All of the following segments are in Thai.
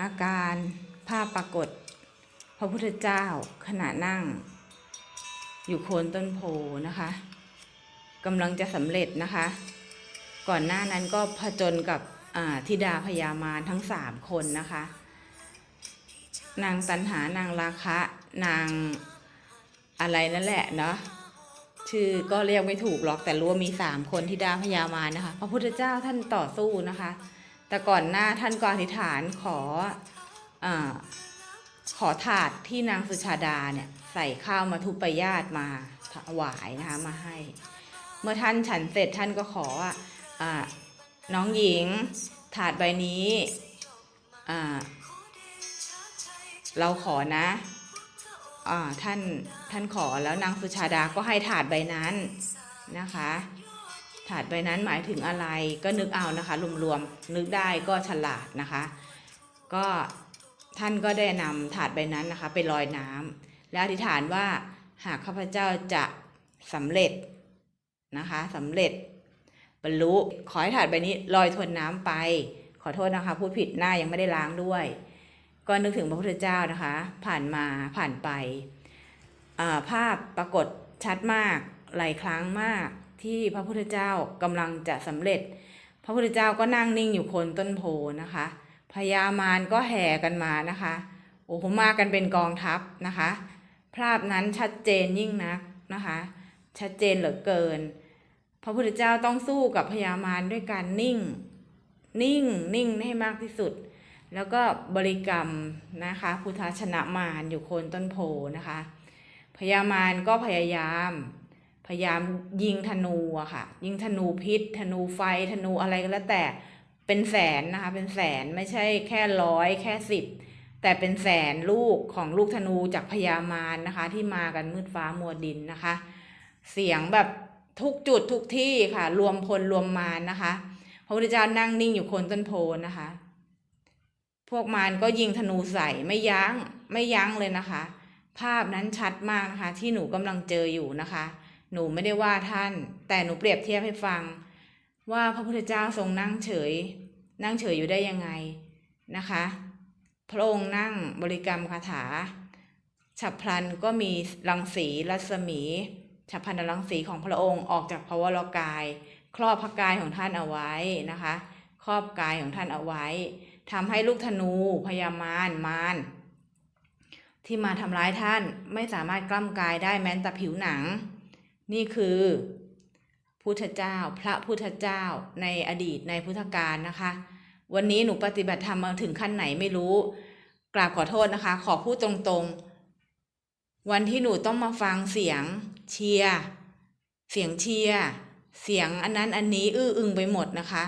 อาการภาพปรากฏ พระพุทธเจ้าขณะนั่ง อยู่โคนต้นโพนะคะกำลังจะสำเร็จนะคะ ก่อนหน้านั้นก็ผจญกับธิดาพญามารทั้งสามคนนะคะ นางตันหานางราคะ นางอะไรนั่นแหละเนาะชื่อก็เรียกไม่ถูกหรอกแต่รู้ว่ามีสามคนธิดาพญามารนะคะ พระพุทธเจ้าท่านต่อสู้นะคะ แต่ก่อนหน้าท่านก็อธิษฐานขออขอถาดที่นางสุชาดาเนี่ยใส่ข้าวมาทุปยาตมาถวายนะคะมาให้ เมื่อท่านฉันเสร็จท่านก็ขอว่าน้องหญิงถาดใบนี้เราขอนะอท่านท่านขอแล้วนางสุชาดาก็ให้ถาดใบนั้นนะคะ ถาดใบนั้นหมายถึงอะไรก็นึกเอานะคะรวมๆนึกได้ก็ฉลาดนะคะ ก็ท่านก็ได้นำถาดใบนั้นนะคะไปลอยน้ำและอธิษฐานว่าหากข้าพเจ้าจะสำเร็จนะคะสำเร็จบรรลุขอให้ถาดใบนี้ลอยทวนน้ำไป ขอโทษนะคะพูดผิดหน้ายังไม่ได้ล้างด้วย ก็นึกถึงพระพุทธเจ้านะคะ ผ่านมาผ่านไปภาพปรากฏชัดมากหลายครั้งมาก ที่พระพุทธเจ้ากำลังจะสำเร็จ พระพุทธเจ้าก็นั่งนิ่งอยู่โคนต้นโพนะคะพญามารก็แห่กันมานะคะโอ้โหมากันเป็นกองทัพนะคะ ภาพนั้นชัดเจนยิ่งนักนะคะ ชัดเจนเหลือเกิน พระพุทธเจ้าต้องสู้กับพญามารด้วยการนิ่ง นิ่งนิ่งให้มากที่สุด แล้วก็บริกรรมนะคะ พุทธชนะมารอยู่โคนต้นโพนะคะพญามารก็พยายาม พยายามยิงธนูอะค่ะ ยิงธนูพิษ ธนูไฟธนูอะไรก็แล้วแต่เป็นแสนนะคะ เป็นแสนไม่ใช่แค่ร้อยแค่สิบแต่เป็นแสนลูกของลูกธนูจากพญามารนะคะ ที่มากันมืดฟ้ามัวดินนะคะ เสียงแบบทุกจุดทุกที่ค่ะ รวมพลรวมมารนะคะ พระพุทธเจ้านั่งนิ่งอยู่คนต้นโพนะคะ พวกมารก็ยิงธนูใส่ไม่ยัง้งไม่ยั้งเลยนะคะ ภาพนั้นชัดมากนะคะ ที่หนูกำลังเจออยู่นะคะ หนูไม่ได้ว่าท่าน แต่หนูเปรียบเทียบให้ฟัง ว่าพระพุทธเจ้าทรงนั่งเฉย นั่งเฉยอยู่ได้ยังไงนะคะ พระองค์นั่งบริกรรมคาถา ฉับพลันก็มีรังสีรัศมีฉับพลันรังสีของพระองค์ออกจากพระวรกาย ครอบพระกายของท่านเอาไว้นะคะ ครอบกายของท่านเอาไว้ทำให้ลูกธนูพยามารมารที่มาทำร้ายท่านไม่สามารถกล้ำกายได้แม้แต่ผิวหนัง นี่คือพุทธเจ้า พระพุทธเจ้าในอดีตในพุทธกาลนะคะ วันนี้หนูปฏิบัติธรรมมาถึงขั้นไหนไม่รู้กราบขอโทษนะคะ ขอพูดตรงๆ วันที่หนูต้องมาฟังเสียงเชียร์เสียงเชียร์เสียงอันนั้นอันนี้อื้ออึงไปหมดนะคะ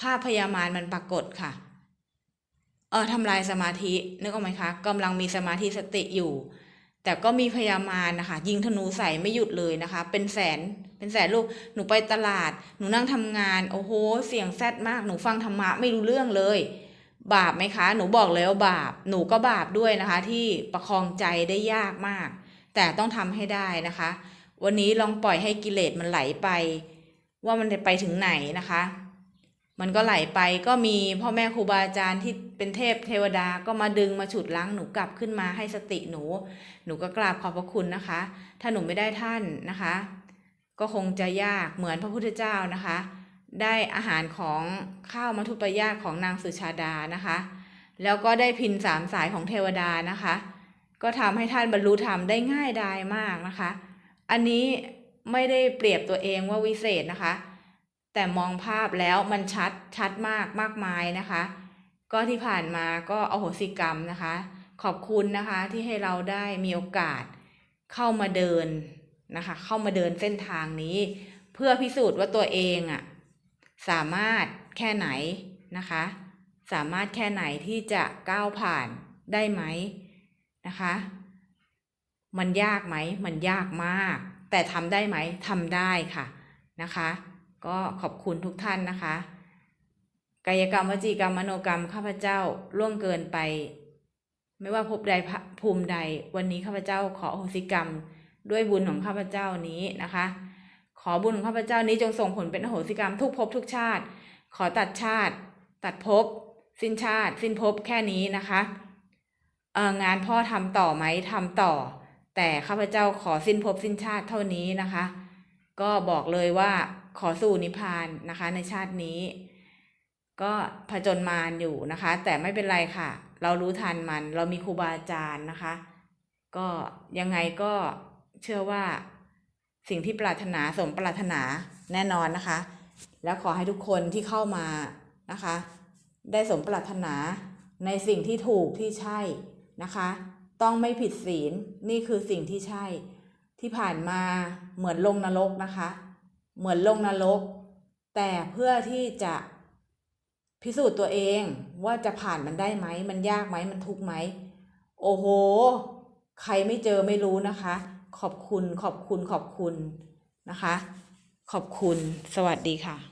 ภาพพยามารมันปรากฏค่ะ เออทำลายสมาธินึกออกไหมคะกำลังมีสมาธิสติอยู่ แต่ก็มีพยามารนะคะ ยิงธนูใส่ไม่หยุดเลยนะคะ เป็นแสนเป็นแสนลูกหนูไปตลาด หนูนั่งทำงาน โอ้โห เสียงแซดมากหนูฟังธรรมะไม่รู้เรื่องเลย บาปไหมคะ หนูบอกเลยว่าบาปหนูก็บาปด้วยนะคะ ที่ประคองใจได้ยากมาก แต่ต้องทำให้ได้นะคะ วันนี้ลองปล่อยให้กิเลสมันไหลไป ว่ามันจะไปถึงไหนนะคะ มันก็ไหลไปก็มีพ่อแม่ครูบาอาจารย์ที่เป็นเทพเทวดาก็มาดึงมาฉุดล้างหนูกลับขึ้นมาให้สติหนู หนูก็กราบขอบพระคุณนะคะ ถ้าหนูไม่ได้ท่านนะคะ ก็คงจะยากเหมือนพระพุทธเจ้านะคะ ได้อาหารของข้าวมัทุปยาตของนางสุชาดานะคะ แล้วก็ได้พินสามสายของเทวดานะคะ ก็ทำให้ท่านบรรลุธรรมได้ง่ายดายมากนะคะ อันนี้ไม่ได้เปรียบตัวเองว่าวิเศษนะคะ แต่มองภาพแล้วมันชัดชัดมากมากมายนะคะ ก็ที่ผ่านมาก็อโหสิกรรมนะคะ ขอบคุณนะคะที่ให้เราได้มีโอกาสเข้ามาเดินนะคะ เข้ามาเดินเส้นทางนี้ เพื่อพิสูจน์ว่าตัวเองอะ่ะสามารถแค่ไหนนะคะ สามารถแค่ไหนที่จะก้าวผ่านได้ไหมนะคะ มันยากไหม มันยากมาก แต่ทำได้ไหมทำได้ค่ะนะคะ ก็ขอบคุณทุกท่านนะคะ กายกรรมวจีกรรมมโนกรรมข้าพเจ้าล่วงเกินไป ไม่ว่าภพใดภูมิใด วันนี้ข้าพเจ้าขอโหสิกรรม ด้วยบุญของข้าพเจ้านี้นะคะ ขอบุญของข้าพเจ้านี้จงส่งผลเป็นโหสิกรรมทุกภพทุกชาติ ขอตัดชาติ ตัดภพสิ้นชาติ สิ้นภพแค่นี้นะคะเอองานพ่อทำต่อไหมทำต่อ แต่ข้าพเจ้าขอสิ้นภพสิ้นชาติเท่านี้นะคะ ก็บอกเลยว่า ขอสู่นิพพานนะคะในชาตินี้ ก็ผจญมารอยู่นะคะ แต่ไม่เป็นไรค่ะ เรารู้ทันมัน เรามีครูบาอาจารย์นะคะ ก็ยังไงก็เชื่อว่าสิ่งที่ปรารถนาสมปรารถนาแน่นอนนะคะ แล้วขอให้ทุกคนที่เข้ามานะคะ ได้สมปรารถนาในสิ่งที่ถูกที่ใช่นะคะ ต้องไม่ผิดศีลนี่คือสิ่งที่ใช่ที่ผ่านมาเหมือนลงนรกนะคะ เหมือนลงนรก แต่เพื่อที่จะพิสูจน์ตัวเองว่าจะผ่านมันได้ไหม มันยากไหมมันทุกไหม โอ้โห ใครไม่เจอไม่รู้นะคะ ขอบคุณขอบคุณขอบคุณนะคะ ขอบคุณสวัสดีค่ะ